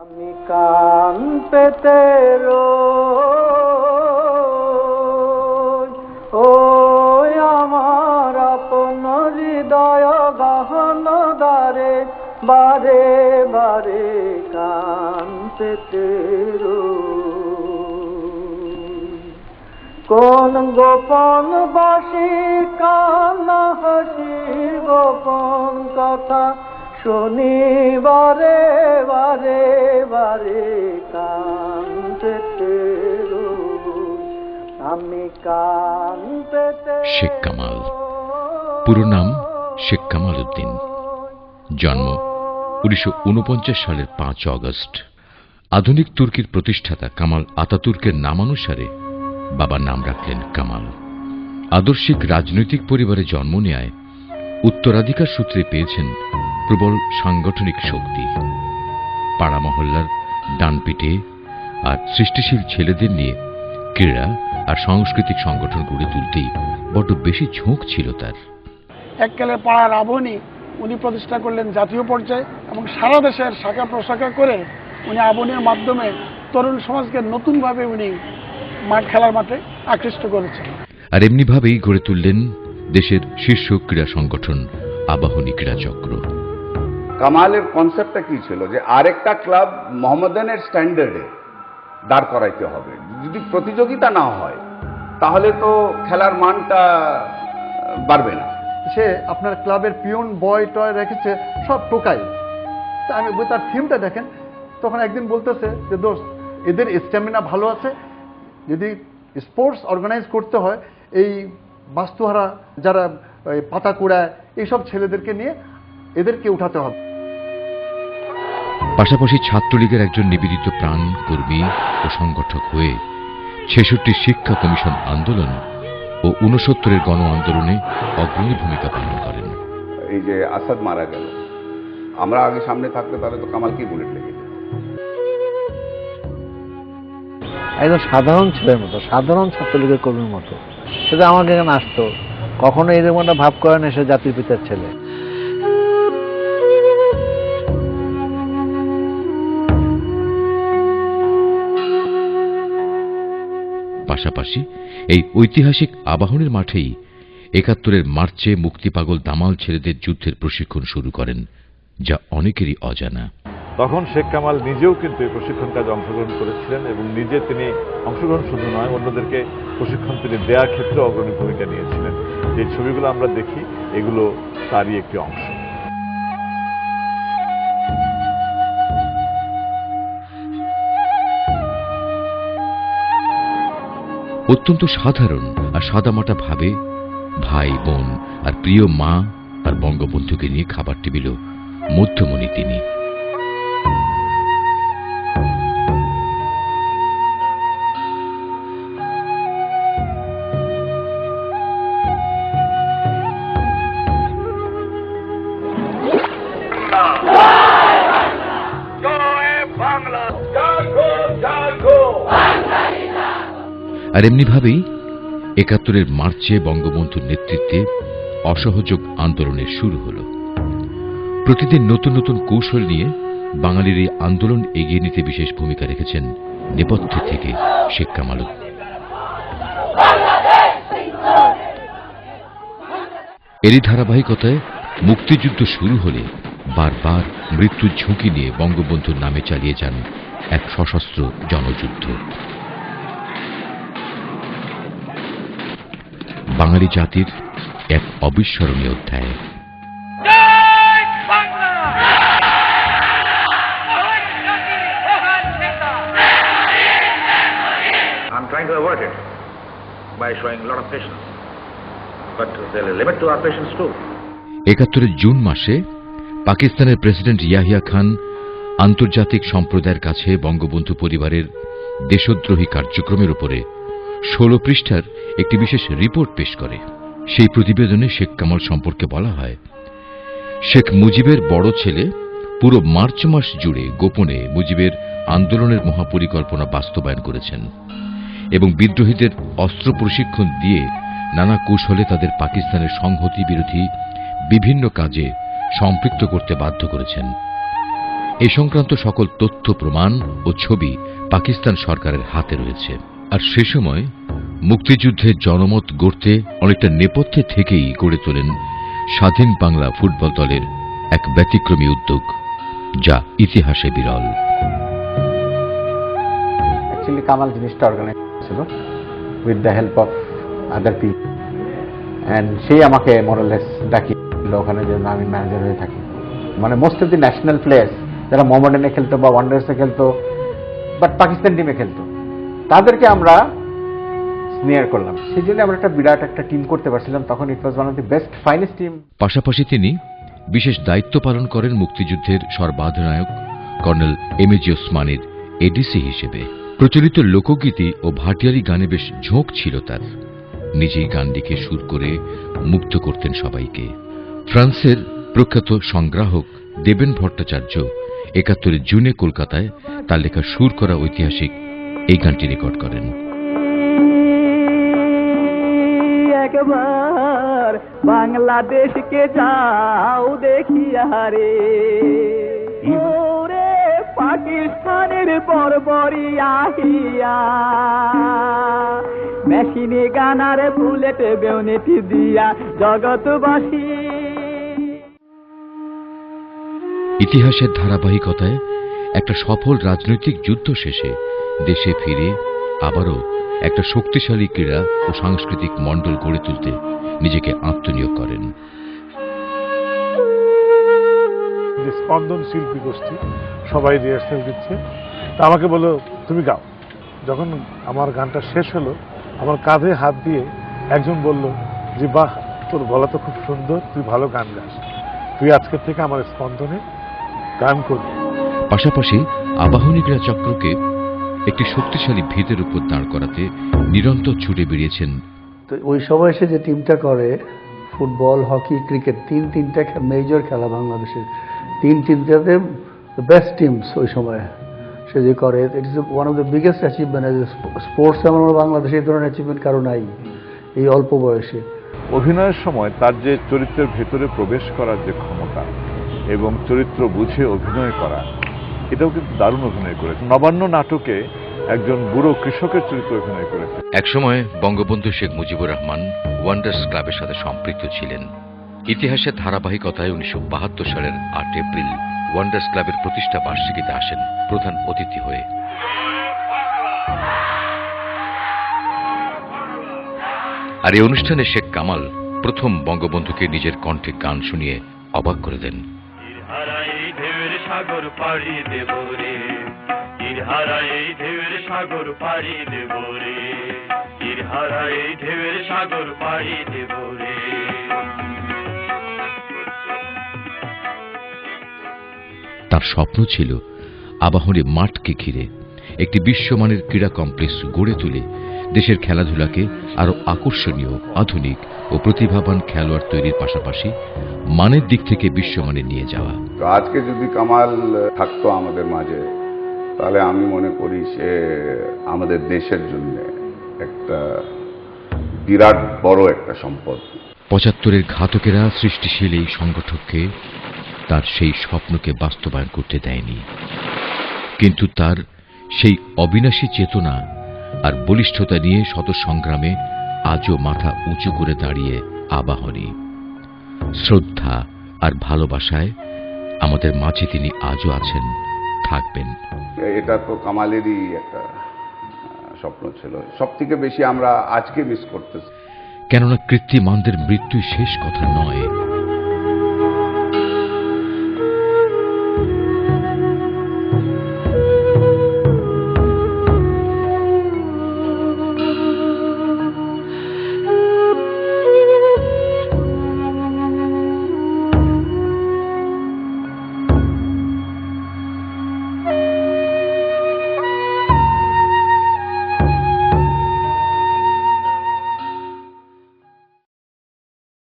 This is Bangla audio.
আমি কান পেতে ও আমার আপন হৃদয় গহন দ্বারে, বারে বারে কান পেতে কোন গোপন বাসি কান্না হাসি গোপন কথা শুনি, বারে বারে বারে কান পেতে আমি কান পেতে শেখ কামাল। পুরো নাম শেখ কামাল উদ্দিন। জন্ম উনিশশো সালের পাঁচ অগস্ট আধুনিক তুর্কির প্রতিষ্ঠাতা কামাল আতাতুর্কের নামানুসারে বাবার নাম রাখলেন কামাল আদর্শিক রাজনৈতিক পরিবারে জন্ম নেয় উত্তরাধিকার সূত্রে পেয়েছেন প্রবল সাংগঠনিক শক্তি। পাড়া মহল্লার ডানপিটে আর সৃষ্টিশীল ছেলেদের নিয়ে ক্রীড়া আর সাংস্কৃতিক সংগঠন গড়ে তুলতেই বড্ড বেশি ঝোঁক ছিল তার। এককালে পাড়ার আবহনী উনি প্রতিষ্ঠা করলেন জাতীয় পর্যায়ে এবং সারা দেশের শাখা প্রশাখা করে উনি আবহনীর মাধ্যমে তরুণ সমাজকে নতুনভাবে উনি মাঠ খেলার মাঠে আকৃষ্ট করেছেন। আর এমনিভাবেই গড়ে তুললেন দেশের শীর্ষ ক্রীড়া সংগঠন আবাহনী ক্রীড়া চক্র। কামালের কনসেপ্টটা কি ছিল? যে আরেকটা ক্লাব মোহাম্মদানের স্ট্যান্ডার্ডে দাঁড় করাইতে হবে। যদি প্রতিযোগিতা না হয়, তাহলে তো খেলার মানটা বাড়বে না। সে আপনার ক্লাবের পিয়ন, বয়, টয় রেখেছে, সব টোকাই। তা আমি তার থিমটা দেখেন। তখন একদিন বলতেছে যে, দোস্ত, এদের স্ট্যামিনা ভালো আছে। যদি স্পোর্টস অর্গানাইজ করতে হয়, এই বাস্তুহারা যারা পাতা কুড়ায়, এইসব ছেলেদেরকে নিয়ে এদেরকে উঠাতে হবে। পাশাপাশি ছাত্রলীগের একজন নিবেদিত প্রাণ কর্মী ও সংগঠক হয়ে ছেষট্টি শিক্ষা কমিশন আন্দোলন ও ঊনসত্তরের গণ আন্দোলনে অগ্রণী ভূমিকা পালন করেন। এই যে আসাদ মারা গেল আমরা আগে সামনে থাকলে তাহলে তো কামাল কি বুলেট লেগে। একদম সাধারণ ছেলের মতো সাধারণ ছাত্রলীগের কর্মীর মতো। সেটা আমাকে এখানে আসতো কখনো এরকম একটা ভাব করে না সে জাতির পিতার ছেলে। পাশাপাশি এই ঐতিহাসিক আবাহনের মাঠেই একাত্তরের মার্চে মুক্তিপাগল দামাল ছেলেদের যুদ্ধের প্রশিক্ষণ শুরু করেন, যা অনেকেরই অজানা। তখন শেখ কামাল নিজেও কিন্তু এই প্রশিক্ষণ কাজে অংশগ্রহণ করেছিলেন এবং নিজে তিনি অংশগ্রহণ শুধু নয়, অন্যদেরকে প্রশিক্ষণ তিনি দেওয়ার ক্ষেত্রে অগ্রণী ভূমিকা নিয়েছিলেন। যে ছবিগুলো আমরা দেখি, এগুলো তারই একটি অংশ। অত্যন্ত সাধারণ আর সাদামাটা ভাবে ভাই, বোন আর প্রিয় মা আর বঙ্গবন্ধুকে নিয়ে খাবার টেবিল মধ্যমণি তিনি। আর এমনিভাবেই একাত্তরের মার্চে বঙ্গবন্ধুর নেতৃত্বে অসহযোগ আন্দোলনের শুরু হল। প্রতিদিন নতুন নতুন কৌশল নিয়ে বাঙালির এই আন্দোলন এগিয়ে নিতে বিশেষ ভূমিকা রেখেছেন নেপথ্যে থেকে শেখ কামাল। এরই ধারাবাহিকতায় মুক্তিযুদ্ধ শুরু হলে বারবার মৃত্যুর ঝুঁকি নিয়ে বঙ্গবন্ধুর নামে চালিয়ে যান এক সশস্ত্র জনযুদ্ধ। বাঙালি জাতির এক অবিস্মরণীয় অধ্যায় I'm trying to avoid it by showing a lot of patience. But there is a limit to our patience too. একাত্তরের জুন মাসে পাকিস্তানের প্রেসিডেন্ট ইয়াহিয়া খান আন্তর্জাতিক সম্প্রদায়ের কাছে বঙ্গবন্ধু পরিবারের দেশদ্রোহী কার্যক্রমের উপরে ষোলো পৃষ্ঠার একটি বিশেষ রিপোর্ট পেশ করে। সেই প্রতিবেদনে শেখ কামাল সম্পর্কে বলা হয়, শেখ মুজিবের বড় ছেলে পুরো মার্চ মাস জুড়ে গোপনে মুজিবের আন্দোলনের মহাপরিকল্পনা বাস্তবায়ন করেছেন এবং বিদ্রোহীদের অস্ত্র প্রশিক্ষণ দিয়ে নানা কৌশলে তাদের পাকিস্তানের সংহতি বিরোধী বিভিন্ন কাজে সম্পৃক্ত করতে বাধ্য করেছেন। এ সংক্রান্ত সকল তথ্য, প্রমাণ ও ছবি পাকিস্তান সরকারের হাতে রয়েছে। আর সে সময় মুক্তিযুদ্ধের জনমত গড়তে অনেকটা নেপথ্যে থেকেই গড়ে তোলেন স্বাধীন বাংলা ফুটবল দলের এক ব্যতিক্রমী উদ্যোগ, যা ইতিহাসে বিরল। অ্যাকচুয়ালি কামাল জিনিসটা অর্গানাইজ ছিল with the help of other P and সেই আমাকে মোরালেস ডাকিল ওখানে যে আমি ম্যানেজার হয়ে থাকি। মানে most of the national players যারা মোহামেডানে খেলতো বা ওয়ান্ডার্সে খেলতো বাট পাকিস্তান টিমে খেলতো। তাদেরকে আমরা স্নেয়ার করলাম। সেই জন্য আমরা একটা বিরাট একটা টিম করতে পারছিলাম। তখন it was one of the best finest team পাশাপাশি তিনি বিশেষ দায়িত্ব পালন করেন মুক্তিযুদ্ধের সর্বাধিনায়ক কর্নেল এম এ জি ওসমানের এডিসি হিসেবে। প্রচলিত লোকগীতি ও ভাটিয়ালি গানে বেশ ঝোঁক ছিল তার। নিজেই গান লিখে সুর করে মুগ্ধ করতেন সবাইকে। ফ্রান্সের প্রখ্যাত সংগ্রাহক দেবেন ভট্টাচার্য একাত্তরের জুনে কলকাতায় তার লেখা সুর করা ঐতিহাসিক এই গানটি রেকর্ড করেন। একবার বাংলাদেশকে যাও দেখিয়া রে ওরে পাকিস্তানের বর্বরি আহিয়া। মেশিনে গানারে বুলেট বেউনেটি দিয়া জগৎবাসী। ইতিহাসের ধারাবাহিকতায় একটা সফল রাজনৈতিক যুদ্ধ শেষে দেশে ফিরে আবারও একটা শক্তিশালী ক্রীড়া ও সাংস্কৃতিক মণ্ডল গড়ে তুলতে নিজেকে আত্মনিয়োগ করেন। যে স্পন্দন শিল্পী গোষ্ঠী সবাই রিহার্সাল দিচ্ছে। তা আমাকে বলল তুমি গাও। যখন আমার গানটা শেষ হলো আমার কাঁধে হাত দিয়ে একজন বলল যে বাহ তোর গলা তো খুব সুন্দর তুই ভালো গান গাস। তুই আজকের থেকে আমার স্পন্দনে গান করবি। পাশাপাশি আবাহনী ক্রীড়া চক্রকে একটি শক্তিশালী ভিতের উপর দাঁড় করাতে নিরন্তর ছুটে বেরিয়েছেন। তো ওই সময় সে যে টিমটা করে ফুটবল হকি ক্রিকেট তিন তিনটা মেজর খেলা বাংলাদেশের। তিন তিনটাতে বেস্ট টিমস ওই সময় সে যে করে। It is one of the biggest achievement sports এমন বাংলাদেশে এই ধরনের অ্যাচিভমেন্ট কারও নাই এই অল্প বয়সে। অভিনয়ের সময় তার যে চরিত্রের ভেতরে প্রবেশ করার যে ক্ষমতা এবং চরিত্র বুঝে অভিনয় করা এটাও কিন্তু দারুণ অভিনয় করেছে। নবান্ন নাটকে একজন বুড়ো কৃষকের চরিত্র অভিনয় করেছে। একসময় বঙ্গবন্ধু শেখ মুজিবুর রহমান ওয়ান্ডার্স ক্লাবের সাথে সম্পৃক্ত ছিলেন। ইতিহাসের ধারাবাহিকতায় উনিশশো বাহাত্তর সালের আট এপ্রিল ওয়ান্ডার্স ক্লাবের প্রতিষ্ঠা বার্ষিকীতে আসেন প্রধান অতিথি হয়ে। আর এই অনুষ্ঠানে শেখ কামাল প্রথম বঙ্গবন্ধুকে নিজের কণ্ঠে গান শুনিয়ে অবাক করে দেন। সাগর পাড়ি দেব রে। তীর হারাই ঢেউয়ের সাগর পাড়ি দেব রে। তীর হারাই ঢেউয়ের সাগর পাড়ি দেব রে। তার স্বপ্ন ছিল আবাহনী মাঠকে ঘিরে একটি বিশ্বমানের ক্রীড়া কমপ্লেক্স গড়ে তুলে দেশের খেলাধুলাকে আরও আকর্ষণীয় আধুনিক ও প্রতিভাবান খেলোয়াড় তৈরির পাশাপাশি মানের দিক থেকে বিশ্বমানে নিয়ে যাওয়া। তো আজকে যদি কামাল থাকতো আমাদের মাঝে তাহলে আমি মনে করি সে আমাদের দেশের জন্য একটা বিরাট বড় একটা সম্পদ। পঁচাত্তরের ঘাতকেরা সৃষ্টিশীল এই সংগঠককে তার সেই স্বপ্নকে বাস্তবায়ন করতে দেয়নি। কিন্তু তার সেই অবিনাশী চেতনা আর বলিষ্ঠতা নিয়ে শত সংগ্রামে আজও মাথা উঁচু করে দাঁড়িয়ে আবাহনী। শ্রদ্ধা আর ভালোবাসায় আমাদের মাঝে তিনি আজও আছেন থাকবেন। এটা তো কামালেরই একটা স্বপ্ন ছিল। সব থেকে বেশি আমরা আজকে মিস করতেছি। কেননা কৃত্রিমানদের মৃত্যুই শেষ কথা নয়।